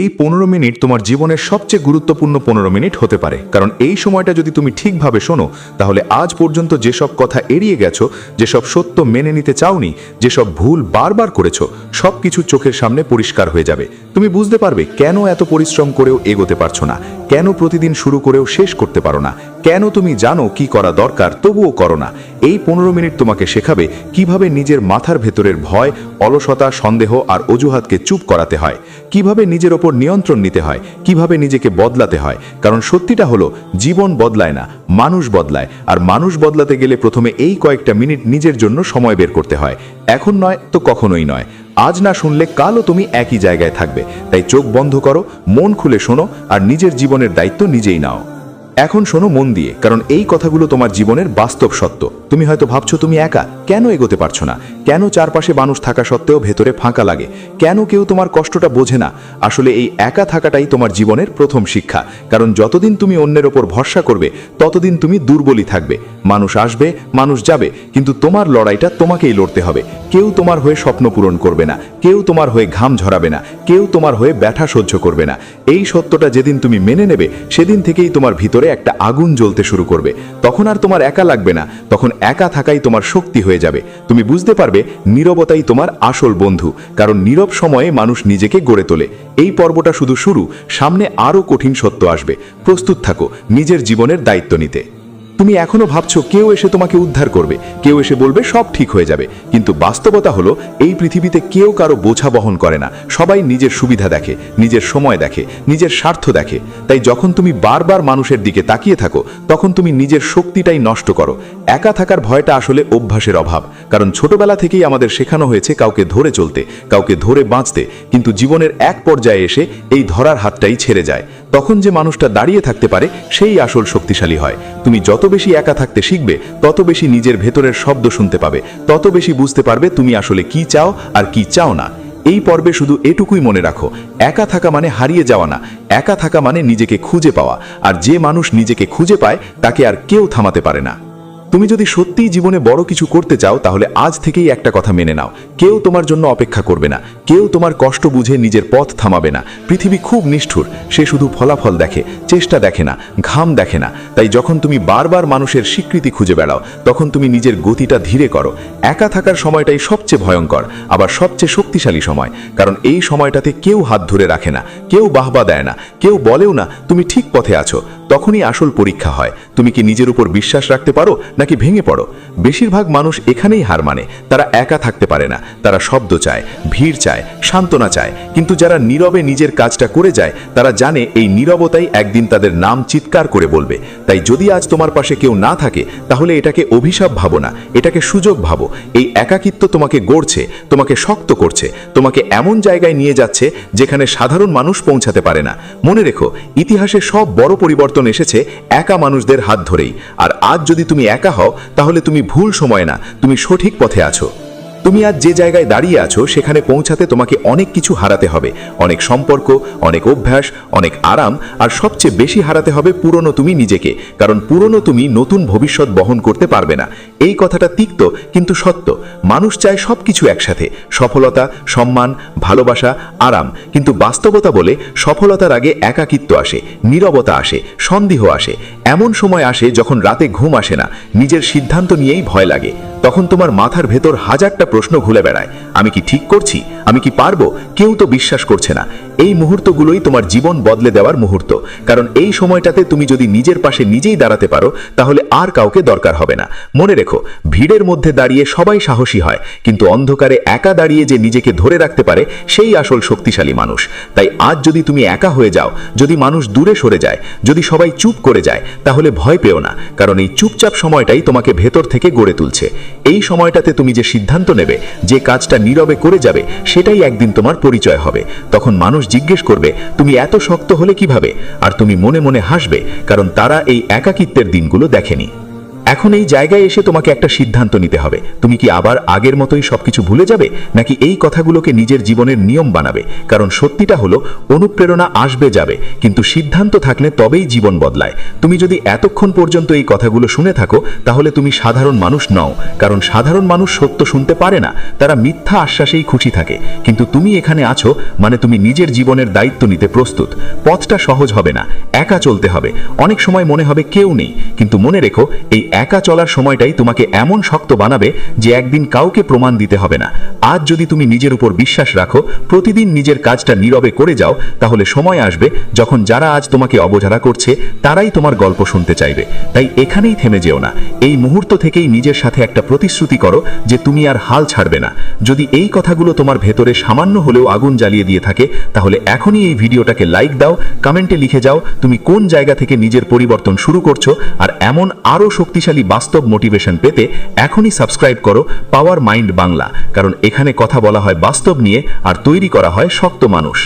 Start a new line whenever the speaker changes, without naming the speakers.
এই পনেরো মিনিট তোমার জীবনের সবচেয়ে গুরুত্বপূর্ণ পনেরো মিনিট হতে পারে। কারণ এই সময়টা যদি তুমি ঠিকভাবে শোনো, তাহলে আজ পর্যন্ত যেসব কথা এড়িয়ে গেছো, যেসব সত্য মেনে নিতে চাওনি, যেসব ভুল বারবার করেছ সব কিছু চোখের সামনে পরিষ্কার হয়ে যাবে। তুমি বুঝতে পারবে কেন এত পরিশ্রম করেও এগোতে পারছ না। কেন প্রতিদিন শুরু করেও শেষ করতে পারো না? কেন তুমি জানো কি করা দরকার, তবুও করো না। এই পনেরো মিনিট তোমাকে শেখাবে কীভাবে নিজের মাথার ভেতরের ভয়, অলসতা, সন্দেহ আর অজুহাতকে চুপ করাতে হয়। কীভাবে নিজের ওপর নিয়ন্ত্রণ নিতে হয়, কীভাবে নিজেকে বদলাতে হয়। কারণ সত্যিটা হলো, জীবন বদলায় না, মানুষ বদলায়। আর মানুষ বদলাতে গেলে প্রথমে এই কয়েকটা মিনিট নিজের জন্য সময় বের করতে হয়। এখন নয় তো কখনোই নয়। আজ না শুনলে কালও তুমি একই জায়গায় থাকবে। তাই চোখ বন্ধ করো, মন খুলে শোনো আর নিজের জীবনের দায়িত্ব নিজেই নাও। এখন শোনো মন দিয়ে, কারণ এই কথাগুলো তোমার জীবনের বাস্তব সত্য। তুমি হয়তো ভাবছ তুমি একা। কেন এগোতে পারছ না? কেন চারপাশে মানুষ থাকা সত্ত্বেও ভেতরে ফাঁকা লাগে? কেন কেউ তোমার কষ্টটা বোঝে না? আসলে এই একা থাকাটাই তোমার জীবনের প্রথম শিক্ষা। কারণ যতদিন তুমি অন্যের ওপর ভরসা করবে, ততদিন তুমি দুর্বলই থাকবে। মানুষ আসবে, মানুষ যাবে, কিন্তু তোমার লড়াইটা তোমাকেই লড়তে হবে। কেউ তোমার হয়ে স্বপ্ন পূরণ করবে না, কেউ তোমার হয়ে ঘাম ঝরাবে না, কেউ তোমার হয়ে ব্যথা সহ্য করবে না। এই সত্যটা যেদিন তুমি মেনে নেবে, সেদিন থেকেই তোমার ভিতরে একটা আগুন জ্বলতে শুরু করবে। তখন আর তোমার একা লাগবে না, তখন একা থাকাই তোমার শক্তি হয়ে যাবে। তুমি বুঝতে পারবে, নীরবতাই তোমার আসল বন্ধু, কারণ নীরব সময়ে মানুষ নিজেকে গড়ে তোলে। এই পর্বটা শুধু শুরু, সামনে আরও কঠিন সত্য আসবে। প্রস্তুত থাকো, নিজের জীবনের দায়িত্ব নিতে। তুমি এখনও ভাবছ কেউ এসে তোমাকে উদ্ধার করবে, কেউ এসে বলবে সব ঠিক হয়ে যাবে, কিন্তু বাস্তবতা হলো এই পৃথিবীতে কেউ কারও বোঝা বহন করে না। সবাই নিজের সুবিধা দেখে, নিজের সময় দেখে, নিজের স্বার্থ দেখে। তাই যখন তুমি বারবার মানুষের দিকে তাকিয়ে থাকো, তখন তুমি নিজের শক্তিটাই নষ্ট করো। একা থাকার ভয়টা আসলে অভ্যাসের অভাব। কারণ ছোটবেলা থেকেই আমাদের শেখানো হয়েছে কাউকে ধরে চলতে, কাউকে ধরে বাঁচতে, কিন্তু জীবনের এক পর্যায়ে এসে এই ধরার হাতটাই ছেড়ে যায়। তখন যে মানুষটা দাঁড়িয়ে থাকতে পারে, সেই আসল শক্তিশালী হয়। তুমি যত বেশি একা থাকতে শিখবে, তত বেশি নিজের ভেতরের শব্দ শুনতে পাবে। তত বেশি বুঝতে পারবে তুমি আসলে কি চাও আর কি চাও না। এই পর্বে শুধু এটুকুই মনে রাখো। একা থাকা মানে হারিয়ে যাওয়া না। একা থাকা মানে নিজেকে খুঁজে পাওয়া। আর যে মানুষ নিজেকে খুঁজে পায়, তাকে আর কেউ থামাতে পারে না। তুমি যদি সত্যিই জীবনে বড় কিছু করতে চাও, তাহলে আজ থেকেই একটা কথা মেনে নাও। কেউ তোমার জন্য অপেক্ষা করবে না। কেউ তোমার কষ্ট বুঝে নিজের পথ থামাবে না। পৃথিবী খুব নিষ্ঠুর। সে শুধু ফলাফল দেখে, চেষ্টা দেখে না, ঘাম দেখে না। তাই যখন তুমি বারবার মানুষের স্বীকৃতি খুঁজে বেড়াও, তখন তুমি নিজের গতিটা ধীরে করো। একা থাকার সময়টাই সবচেয়ে ভয়ঙ্কর, আবার সবচেয়ে শক্তিশালী সময়। কারণ এই সময়টাতে কেউ হাত ধরে রাখে না, কেউ বাহবা দেয় না, কেউ বলেও না, তুমি ঠিক পথে আছো। তখনই আসল পরীক্ষা হয়। তুমি কি নিজের উপর বিশ্বাস রাখতে পারো নাকি ভেঙে পড়ো? বেশিরভাগ মানুষ এখানেই হার মানে। তারা একা থাকতে পারে না। তারা শব্দ চায়, ভিড় চায়, সান্ত্বনা চায়। কিন্তু যারা নীরবে নিজের কাজটা করে যায়, তারা জানে এই নীরবতাই একদিন তাদের নাম চিৎকার করে বলবে। তাই যদি আজ তোমার পাশে কেউ না থাকে, তাহলে এটাকে অভিশাপ ভাবো না। এটাকে সুযোগ ভাবো। এই একাকিত্ব তোমাকে গড়ছে, তোমাকে শক্ত করছে, তোমাকে এমন জায়গায় নিয়ে যাচ্ছে যেখানে সাধারণ মানুষ পৌঁছাতে পারে না। মনে রেখো, ইতিহাসে সব বড় পরিবর্তন এসেছে একা মানুষদের হাত ধরেই। আর আজ যদি তুমি একা হও তাহলে তুমি ভুল সময় না তুমি সঠিক পথে আছো। তুমি আজ যে জায়গায় দাঁড়িয়ে আছো, সেখানে পৌঁছাতে তোমাকে অনেক কিছু হারাতে হবে। অনেক সম্পর্ক, অনেক অভ্যাস, অনেক আরাম, আর সবচেয়ে বেশি হারাতে হবে পুরনো তুমি নিজেকে, কারণ পুরনো তুমি নতুন ভবিষ্যৎ বহন করতে পারবে না। এই কথাটা তিক্ত, কিন্তু সত্য। মানুষ চায় সব কিছু একসাথে, সফলতা, সম্মান, ভালোবাসা, আরাম। কিন্তু বাস্তবতা বলে সফলতার আগে একাকিত্ব আসে, নীরবতা আসে, সন্দেহ আসে। এমন সময় আসে যখন রাতে ঘুম আসে না, নিজের সিদ্ধান্ত নিয়েই ভয় লাগে। তখন তোমার মাথার ভেতর হাজারটা প্রশ্ন ঘুলে বেড়ায়। আমি কি ঠিক করছি? আমি কি পারব? কেউ তো বিশ্বাস করছে না। এই মুহূর্তগুলোই তোমার জীবন বদলে দেওয়ার মুহূর্ত। কারণ এই সময়টাতে তুমি যদি নিজের পাশে নিজেই দাঁড়াতে পারো, তাহলে আর কাউকে দরকার হবে না। মনে রেখো, ভিড়ের মধ্যে দাঁড়িয়ে সবাই সাহসী হয়, কিন্তু অন্ধকারে একা দাঁড়িয়ে যে নিজেকে ধরে রাখতে পারে, সেই আসল শক্তিশালী মানুষ। তাই আজ যদি তুমি একা হয়ে যাও, যদি মানুষ দূরে সরে যায়, যদি সবাই চুপ করে যায়, তাহলে ভয় পেও না। কারণ এই চুপচাপ সময়টাই তোমাকে ভেতর থেকে গড়ে তুলছে। এই সময়টাতে তুমি যে সিদ্ধান্ত নেবে, যে কাজটা নীরবে করে যাবে, সেটাই একদিন তোমার পরিচয় হবে। তখন মানুষ জিজ্ঞেস করবে, তুমি এত শক্ত হলে কীভাবে? আর তুমি মনে মনে হাসবে, কারণ তারা এই একাকিত্বের দিনগুলো দেখেনি। এখন এই জায়গায় এসে তোমাকে একটা সিদ্ধান্ত নিতে হবে। তুমি কি আবার আগের মতোই সবকিছু ভুলে যাবে? নাকি এই কথাগুলোকে নিজের জীবনের নিয়ম বানাবে? কারণ সত্যিটা হলো, অনুপ্রেরণা আসবে যাবে, কিন্তু সিদ্ধান্ত থাকলে তবেই জীবন বদলায়। তুমি যদি এতক্ষণ পর্যন্ত এই কথাগুলো শুনে থাকো, তাহলে তুমি সাধারণ মানুষ নও। কারণ সাধারণ মানুষ সত্য শুনতে পারে না, তারা মিথ্যা আশ্বাসেই খুশি থাকে। কিন্তু তুমি এখানে আছো মানে তুমি নিজের জীবনের দায়িত্ব নিতে প্রস্তুত। পথটা সহজ হবে না, একা চলতে হবে। অনেক সময় মনে হবে কেউ নেই, কিন্তু মনে রেখো, এই একা চলার সময়টাই তোমাকে এমন শক্ত বানাবে যে একদিন কাউকে প্রমাণ দিতে হবে না। আজ যদি তুমি নিজের উপর বিশ্বাস রাখো, প্রতিদিন নিজের কাজটা নীরবে করে যাও, তাহলে সময় আসবে যখন যারা আজ তোমাকে অবহেলা করছে, তারাই তোমার গল্প শুনতে চাইবে। তাই এখানেই থেমে যেও না। এই মুহূর্ত থেকেই নিজের সাথে একটা প্রতিশ্রুতি করো যে তুমি আর হাল ছাড়বে না। যদি এই কথাগুলো তোমার ভেতরে সামান্য হলেও আগুন জ্বালিয়ে দিয়ে থাকে, তাহলে এখনই এই ভিডিওটাকে লাইক দাও, কমেন্টে লিখে যাও, তুমি কোন জায়গা থেকে নিজের পরিবর্তন শুরু করছ, আর এমন আরও শক্তিশালী বাস্তব মোটিভেশন পেতে এখনই সাবস্ক্রাইব করো পাওয়ার মাইন্ড বাংলা, কারণ এখানে কথা বলা হয় বাস্তব নিয়ে আর তৈরি করা হয় শক্ত মানুষ।